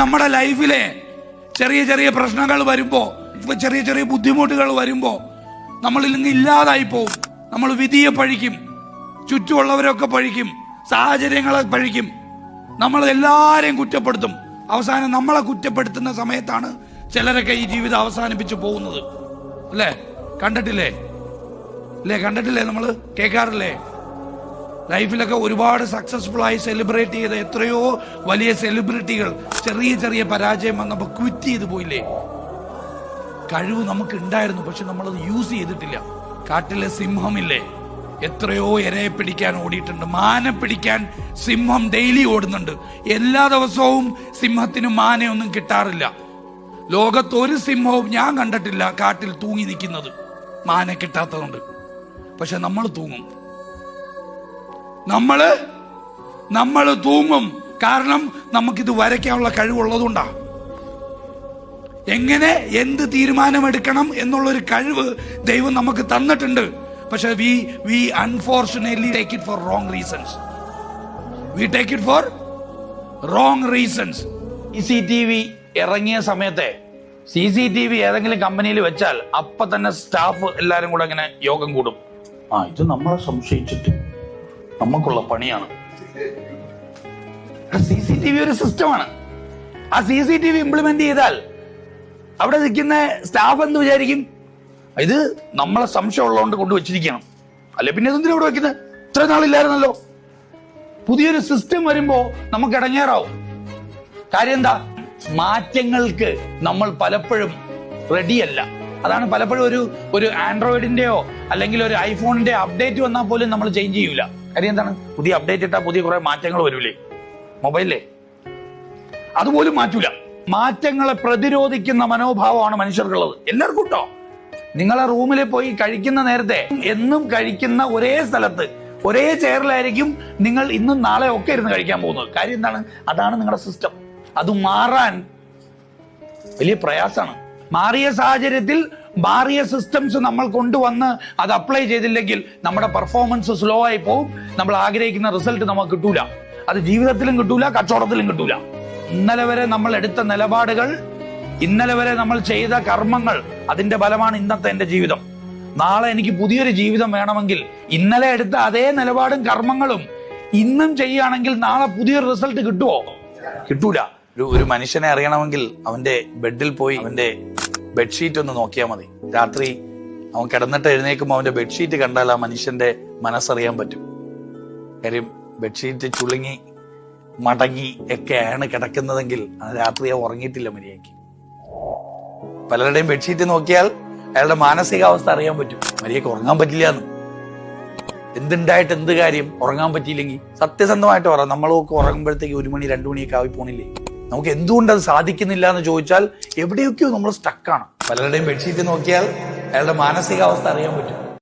നമ്മുടെ ലൈഫിലെ ചെറിയ ചെറിയ പ്രശ്നങ്ങൾ വരുമ്പോൾ ചെറിയ ചെറിയ ബുദ്ധിമുട്ടുകൾ വരുമ്പോൾ നമ്മളിൽ നിന്ന് ഇല്ലാതായി പോവും. നമ്മൾ വിധിയെ പഴിക്കും. ചുറ്റുമുള്ളവരൊക്കെ പഴിക്കും. സാഹചര്യങ്ങളെ പഴിക്കും. നമ്മൾ എല്ലാവരെയും കുറ്റപ്പെടുത്തും. അവസാനം നമ്മളെ കുറ്റപ്പെടുത്തുന്ന സമയത്താണ് ചിലരൊക്കെ ഈ ജീവിതം അവസാനിപ്പിച്ചു പോകുന്നത്. അല്ലേ? കണ്ടിട്ടില്ലേ? അല്ലേ? കണ്ടിട്ടില്ലേ നമ്മൾ കേൾക്കാറില്ലേ? ലൈഫിലൊക്കെ ഒരുപാട് സക്സസ്ഫുൾ ആയി സെലിബ്രേറ്റ് ചെയ്ത എത്രയോ വലിയ സെലിബ്രിറ്റികൾ ചെറിയ ചെറിയ പരാജയം വന്നപ്പോൾ ക്വിറ്റ് ചെയ്ത് പോയില്ലേ? കഴിവ് നമുക്ക് ഉണ്ടായിരുന്നു പക്ഷെ നമ്മളത് യൂസ് ചെയ്തിട്ടില്ല. കാട്ടിലെ സിംഹമില്ലേ? എത്രയോ ഇരയെ പിടിക്കാൻ ഓടിയിട്ടുണ്ട്. മാനെ പിടിക്കാൻ സിംഹം ഡെയിലി ഓടുന്നുണ്ട്. എല്ലാ ദിവസവും സിംഹത്തിന് മാനയൊന്നും കിട്ടാറില്ല. ലോകത്ത് ഒരു സിംഹവും ഞാൻ കണ്ടിട്ടില്ല കാട്ടിൽ തൂങ്ങി നിൽക്കുന്നത്. മാനെ കിട്ടാത്തതുകൊണ്ട്. പക്ഷെ നമ്മൾ തൂങ്ങും. നമ്മൾ നമ്മൾ തൂങ്ങും. കാരണം നമുക്കിത് വരയ്ക്കാനുള്ള കഴിവുള്ളതുകൊണ്ടാണ് എങ്ങനെ എന്ത് തീരുമാനമെടുക്കണം എന്നുള്ളൊരു കഴിവ് ദൈവം നമുക്ക് തന്നിട്ടുണ്ട്. പക്ഷെ we we unfortunately take it for wrong reasons we take it for wrong reasons C C T V ഇറങ്ങിയ സമയത്തെ സി സി ടി വി ഏതെങ്കിലും കമ്പനിയിൽ വെച്ചാൽ അപ്പൊ തന്നെ സ്റ്റാഫ് എല്ലാരും കൂടെ ഇങ്ങനെ യോഗം കൂടും. ആ ഇത് നമ്മളെ സംശയിച്ചിട്ട്. നമുക്കുള്ള പണിയാണ്. സി സി ടി വി ഒരു സിസ്റ്റമാണ് ആ C C T V implement ചെയ്താൽ അവിടെ നിൽക്കുന്ന സ്റ്റാഫ് എന്ത് വിചാരിക്കും? ഇത് നമ്മളെ സംശയം ഉള്ളതുകൊണ്ട് കൊണ്ടുവച്ചിരിക്കണം അല്ലെ? പിന്നെ എന്തിനാ ഇവിടെ വെക്കുന്നത്? ഇത്ര നാളില്ലായിരുന്നല്ലോ. പുതിയൊരു സിസ്റ്റം വരുമ്പോ നമുക്ക് ഇടങ്ങേറാവും. കാര്യം എന്താ? മാറ്റങ്ങൾക്ക് നമ്മൾ പലപ്പോഴും റെഡിയല്ല അതാണ് പലപ്പോഴും ഒരു ഒരു ആൻഡ്രോയിഡിന്റെയോ അല്ലെങ്കിൽ ഒരു ഐഫോണിന്റെ അപ്ഡേറ്റ് വന്നാൽ പോലും നമ്മൾ ചേഞ്ച് ചെയ്യൂല. കാര്യം എന്താണ്? പുതിയ അപ്ഡേറ്റ് ഇട്ടാൽ പുതിയ കുറെ മാറ്റങ്ങൾ വരൂലേ മൊബൈലേ അതുപോലും മാറ്റൂല. മാറ്റങ്ങളെ പ്രതിരോധിക്കുന്ന മനോഭാവമാണ് മനുഷ്യർക്കുള്ളത്. എല്ലാവർക്കും കേട്ടോ നിങ്ങളെ റൂമിൽ പോയി കഴിക്കുന്ന നേരത്തെ എന്നും കഴിക്കുന്ന ഒരേ സ്ഥലത്ത് ഒരേ ചെയറിലായിരിക്കും നിങ്ങൾ ഇന്നും നാളെ ഒക്കെ ഇരുന്ന് കഴിക്കാൻ പോകുന്നത്. കാര്യം എന്താണ്? അതാണ് നിങ്ങളുടെ സിസ്റ്റം അത് മാറാൻ വലിയ പ്രയാസമാണ്. മാറിയ സാഹചര്യത്തിൽ മാറിയ സിസ്റ്റംസ് നമ്മൾ കൊണ്ടുവന്ന് അത് അപ്ലൈ ചെയ്തില്ലെങ്കിൽ നമ്മുടെ പെർഫോമൻസ് സ്ലോ ആയി പോകും നമ്മൾ ആഗ്രഹിക്കുന്ന റിസൾട്ട് നമുക്ക് കിട്ടൂല. അത് ജീവിതത്തിലും കിട്ടൂല കച്ചവടത്തിലും കിട്ടൂല. ഇന്നലെ വരെ നമ്മൾ എടുത്ത നിലപാടുകൾ ഇന്നലെ വരെ നമ്മൾ ചെയ്ത കർമ്മങ്ങൾ അതിന്റെ ഫലമാണ് ഇന്നത്തെ എന്റെ ജീവിതം. നാളെ എനിക്ക് പുതിയൊരു ജീവിതം വേണമെങ്കിൽ ഇന്നലെ എടുത്ത അതേ നിലപാടും കർമ്മങ്ങളും ഇന്നും ചെയ്യുകയാണെങ്കിൽ നാളെ പുതിയൊരു റിസൾട്ട് കിട്ടുമോ കിട്ടൂല. ഒരു ഒരു മനുഷ്യനെ അറിയണമെങ്കിൽ അവന്റെ ബെഡിൽ പോയി അവന്റെ ബെഡ്ഷീറ്റ് ഒന്ന് നോക്കിയാൽ മതി. രാത്രി അവൻ കിടന്നിട്ട് എഴുന്നേക്കുമ്പോൾ അവന്റെ ബെഡ്ഷീറ്റ് കണ്ടാൽ ആ മനുഷ്യന്റെ മനസ്സറിയാൻ പറ്റും. കാര്യം ബെഡ്ഷീറ്റ് ചുളുങ്ങി മടങ്ങി ഒക്കെയാണ് കിടക്കുന്നതെങ്കിൽ രാത്രി ഉറങ്ങിയിട്ടില്ല മര്യാദയ്ക്ക്. പലരുടെയും ബെഡ്ഷീറ്റ് നോക്കിയാൽ അയാളുടെ മാനസികാവസ്ഥ അറിയാൻ പറ്റും. മര്യാദയ്ക്ക് ഉറങ്ങാൻ പറ്റില്ല എന്ന് എന്തുണ്ടായിട്ട് എന്ത് കാര്യം ഉറങ്ങാൻ പറ്റിയില്ലെങ്കിൽ സത്യസന്ധമായിട്ട് പറ. നമ്മളൊക്കെ ഉറങ്ങുമ്പോഴത്തേക്ക് ഒരു മണി രണ്ടു മണിയൊക്കെ ആയി പോണില്ലേ? നമുക്ക് എന്തുകൊണ്ട് അത് സാധിക്കുന്നില്ല എന്ന് ചോദിച്ചാൽ എവിടെയൊക്കെയോ നമ്മൾ സ്റ്റക്കാണ് പലരുടെയും ബെഡ്ഷീറ്റ് നോക്കിയാൽ അയാളുടെ മാനസികാവസ്ഥ അറിയാൻ പറ്റും.